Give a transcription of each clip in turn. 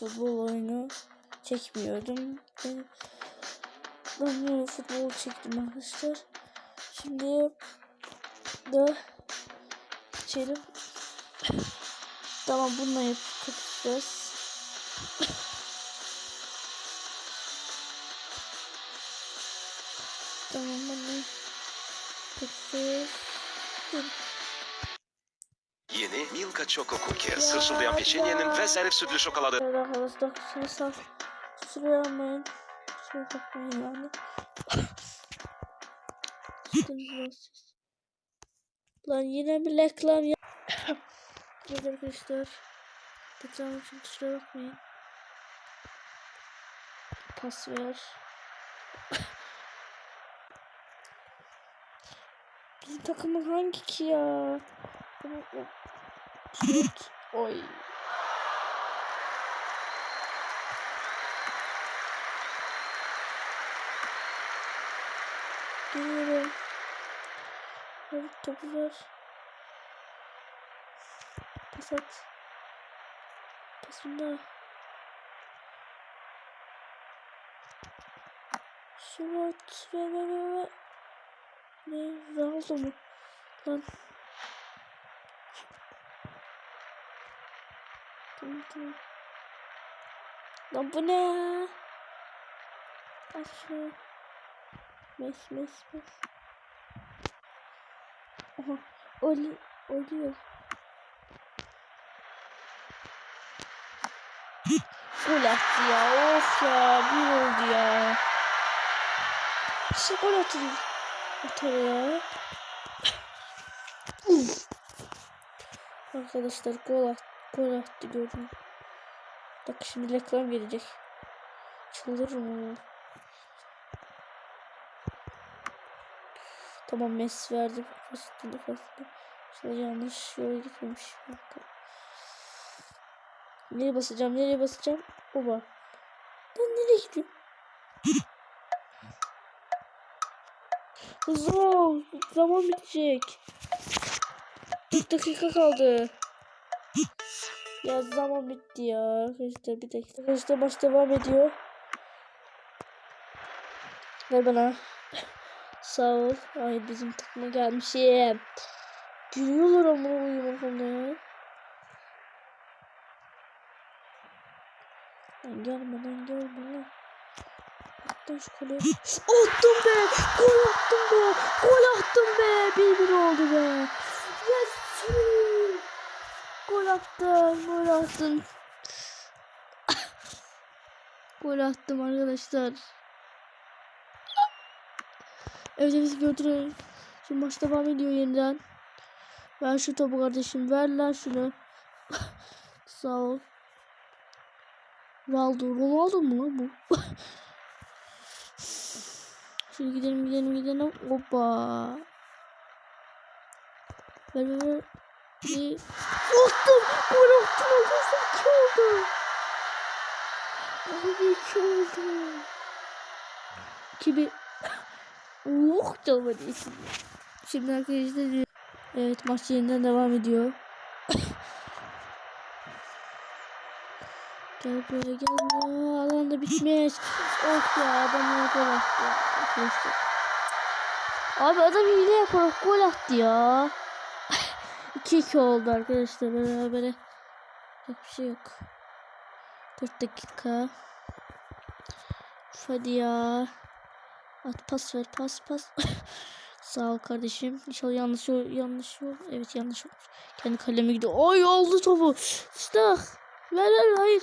futbol oyunu çekmiyordum. Ben, ben futbol çektim arkadaşlar. Şimdi de geçelim. tamam bununla yapacağız. tamam bunu yapacağız. Yeni Milka Choco Cookie. Sırçıldayan peçenyenin ve zarif sütlü şokoladı. Arkadaşlar kusura sağ kusura almayın. Kusura bakmayın yani. Lan yine bir reklam ya. Evet arkadaşlar. Reklam için kusura bakmayın. Pas ver. Bizim takımın hangi ki ya? Şut. Oy. Geliyorum. Evet topu ver. Pas at. Pasında. Şut. Ve ve ve ve. Ne? Ronaldo mu? Lan. Tamam. Lan bu ne şunu. Mes mes mes. Aha. Oli. Oluyor. Gol attı ya. Of ya. Bir oldu ya. İşte gol attı. Atar ya. Arkadaşlar gol attı. Gol attı gördüm. Bak şimdi reklam gelecek. Çıldırırım ya. Tamam Messi verdi. Faslı faslı. Şöyle yanlış yola gitmemiş. Nereye basacağım? Nereye basacağım? Oba. Ben nereye gidiyorum? Hızlı ol. Zaman bitecek. 4 dakika kaldı. Ya zaman bitti ya. Arkadaşlar bir dakika. Arkadaşlar maç devam ediyor. Ver bana. Sağ ol. Ay bizim takıma gelmişim. Gülüyorlar ama uyumakında ya. Lan gelme lan gelme lan. Attım şu kaleyi. Attım be. Gol attım be. Gol attım be. Bir bir oldu be. Yes. Gol attım. Gol attım. Gol attım arkadaşlar. Evet evet gördüğünüz. Şimdi maç devam ediyor yeniden. Ver şu topu kardeşim. Ver lan şunu. Sağ ol. Ronaldo. Ronaldo mu lan bu? Şimdi gidelim gidelim gidelim. Hoppa. Bir... Attım. Gol attım arkadaşlar. İki oldu. Abi iki oldu. İki bir. Oh canıma. Şimdi arkadaşlar evet maç yeniden devam ediyor. gel buraya gel buraya. Alan da bitmiş. Of ya adam gol attı. Arkadaşlar. Abi adam hile yaparak gol attı ya. 2-2 oldu arkadaşlar berabere. Yok bir şey yok. 4 dakika. Uf, hadi ya. At pas ver pas pas. Sağ ol kardeşim. İnşallah yanlış yol, yanlış yol. Evet yanlış olmuş. Kendi kaleme gidiyor. Ay aldı topu. İşte. Ver ver hayır.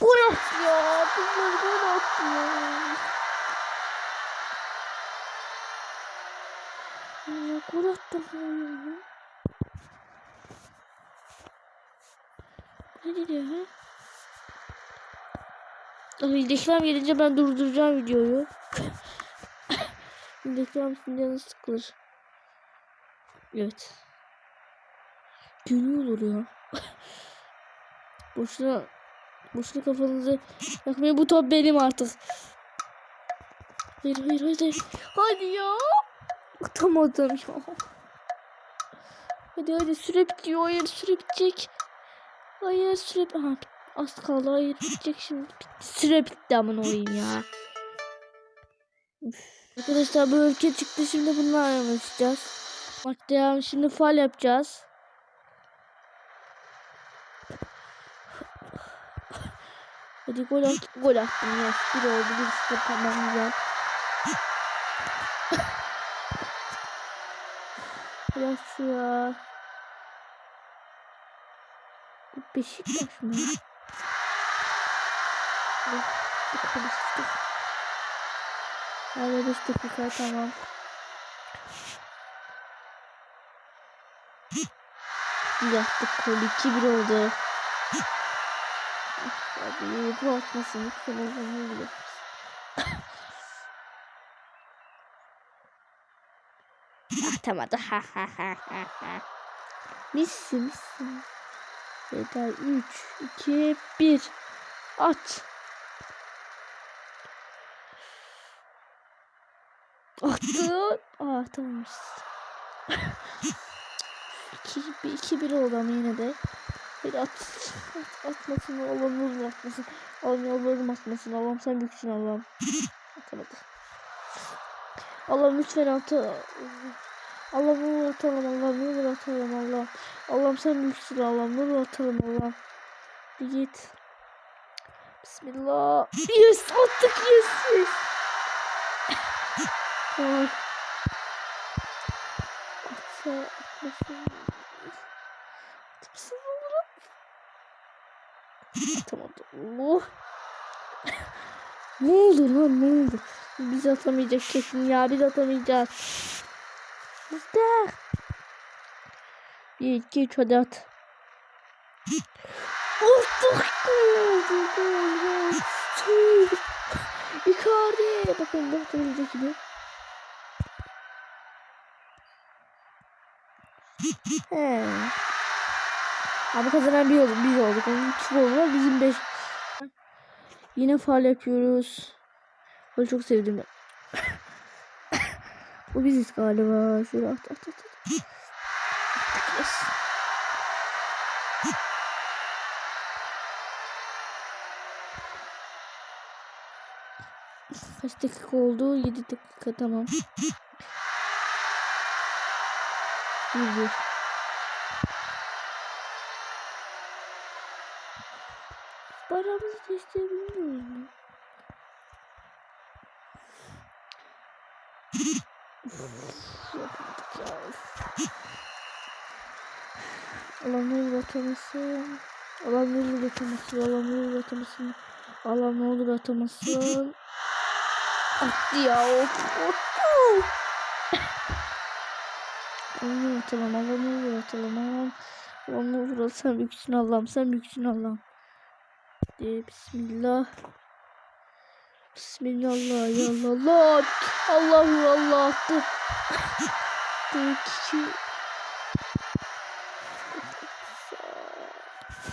Gol attı ya. Bunlar gol attı ya. Ya gol attı ya. Ne diyor ha? Ay, reklam gelince ben durduracağım videoyu. reklam şimdi canı sıkılır. Evet. Gülüyor olur ya. boşuna boşuna kafanızı yakmayın bu top benim artık. Hayır hayır hayır. hayır. Hadi ya. Atamadım ya. Hadi hadi süre bitiyor. Hayır süre bitecek. Hayır süre... Aha Az kaldı hayır bitecek şimdi. Bitti. Süre bitti aman oyun ya. Arkadaşlar bu ülke çıktı şimdi bununla oynayacağız. Bak devam şimdi fal yapacağız. Hadi gol at, gol attım yes. Bir oldu bir sıfır tamam güzel. Biraz. Bu Beşiktaş mı? Karıştı. Hala 5 dakika tamam. Yaptık gol 2-1 oldu. Hadi bu atmasın oğlum ne bile. Atamadı ha ha ha ha ha. Missi missi. Yeter 3 2 1 At. Attı. Aa tamam. 2 1 2 1 oldu ama yine de. Bir at, at atmasın Allah'ım olur atmasın. Allah'ım yalvarırım atmasın. Allah'ım sen büyüksün Allah'ım. Atamadı. Allah'ım lütfen at. Allah'ım atalım Allah'ım ne olur atalım Allah'ım. Allah'ım sen büyüksün Allah'ım ne olur atalım Allah'ım. Bir git. Bismillah. Yes attık yes yes. Tamam. Atsa atmasın. Atmasın olur Atamadı. Oh. ne oldu lan ne oldu? Biz atamayacak kesin ya biz atamayacağız. Bizde. Bir iki üç hadi at. Tüh. Icardi. Bakın ne atabilecek gibi. He. Ama kazanan bir oldu. Biz olduk. Onun iki gol var. Bizim beş. Yine faal yapıyoruz. Bunu çok sevdim. Bu biziz galiba. Şöyle at at at. at. Yes. Kaç dakika oldu? 7 dakika tamam. Bir bir. Bayrağımızı değiştirebilir olur atamasın. Olur atamasın. Olur atamasın. Allah ne olur atamasın. Attı ya olur atalım. Allah ne olur atalım. Allah, Allah ne olur. Sen büyüksün Allah'ım. Sen büyüksün Allah'ım. Bismillah. Bismillah ya Allah. Allahu Allah attı. Bir kişi.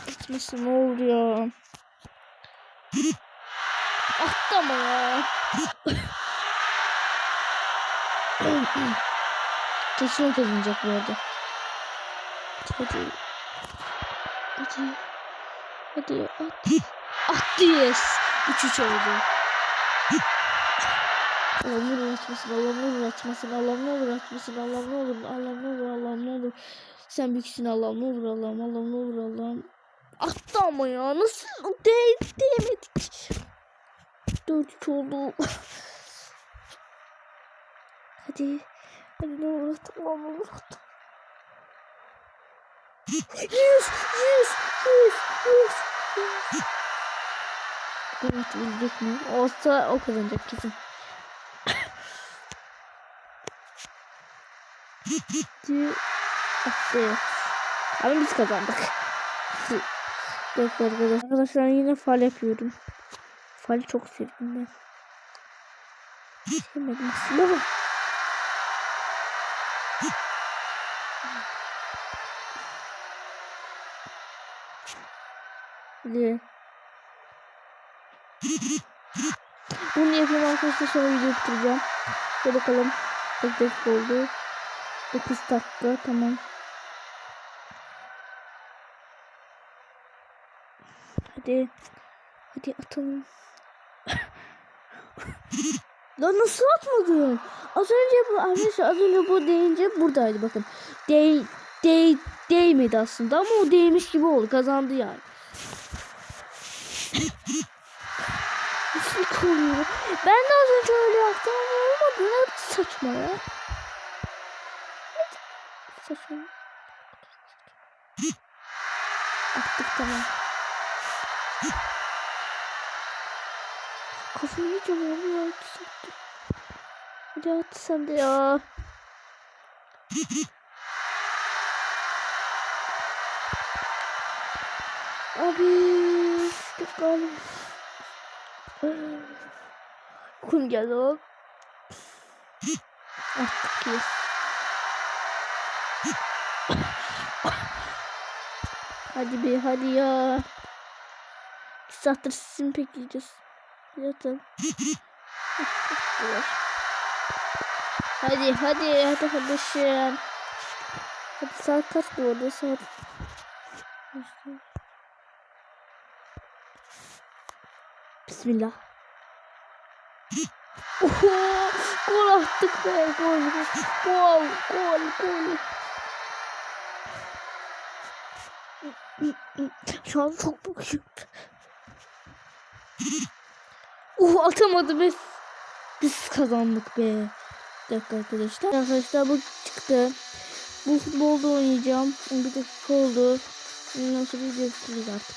Atmasın ne olur ya. Attı ya. Kesin kazanacak bu arada. Hadi. Hadi. Hadi at. Attı yes. 3-3 oldu. Allah'ım ne olur açmasın, Allah'ım ne olur açmasın, Allah'ım ne olur açmasın, Allah'ım ne olur, Allah'ım ne olur, Allah'ım ne olur. Sen büyüksün Allah'ım ne olur, Allah'ım, Allah'ım ne olur, Allah'ım. Attı ama ya, nasıl değ değmedik. 4-3 oldu. hadi, hadi ne olur at, Allah'ım ne olur at. Yes, yes, yes, yes, yes. Gol atabilecek mi? Olsa o kazanacak kesin. Ama biz kazandık. Evet arkadaşlar. Arkadaşlar yine fal yapıyorum. Fali çok sevdim ben. Sevmedim aslında. Hadi. Bunu yapayım arkadaşlar sonra video bitireceğim. Hadi bakalım. Kaç dakika oldu? 9 dakika tamam. Hadi. Hadi. Atalım. Lan nasıl atmadın? Az önce bu arkadaşlar az önce bu deyince buradaydı bakın. Değ değ değmedi aslında ama o değmiş gibi oldu. Kazandı yani. Nasıl oluyor? Ben de az önce öyle yaptım ama olmadı. Ne saçma ya. Saçma. Attık tamam. Kafamı yiyeceğim oğlum ya. saattir. Hadi at sen de ya. Abi. Galiba. Kum geldi oğlum. Ki. Hadi bir hadi ya. İki saattir sizi mi bekleyeceğiz? Yatın. hadi hadi hadi kardeşim. Hadi saat kaç bu arada saat? Bismillah. Oho, gol attık be gol gol gol gol. Şu an çok bakıyorum. Uh atamadı biz. Biz kazandık be. Bir dakika arkadaşlar. Arkadaşlar bu çıktı. Bu futbolda oynayacağım. 11 dakika oldu. Sonra video bitiririz artık.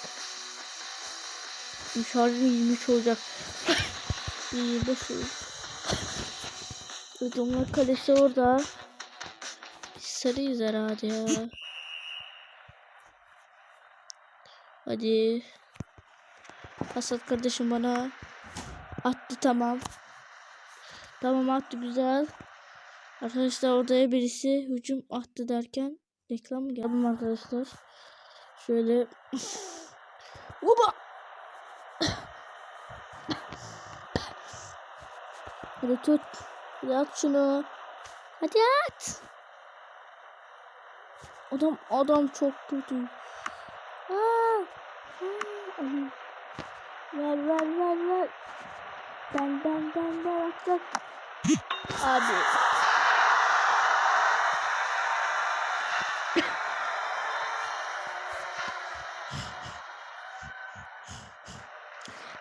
Şimdi Şarjım 23 olacak. 25 olur. Evet onlar kalesi orada. Sarıyız herhalde ya. Hadi. Pasat kardeşim bana attı tamam. Tamam attı güzel. Arkadaşlar oraya birisi hücum attı derken reklam geldi arkadaşlar. Şöyle Uba! Hadi tut. Hadi at şunu. Hadi at. Adam adam çok kötü. Aa! Aa, Ver ver ver ver. Ben ben ben ben atacak. Abi.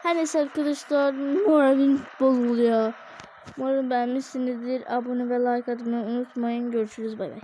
Her neyse arkadaşlar moralim bozuluyor. Umarım beğenmişsinizdir. Abone ve like atmayı unutmayın. Görüşürüz bay bay.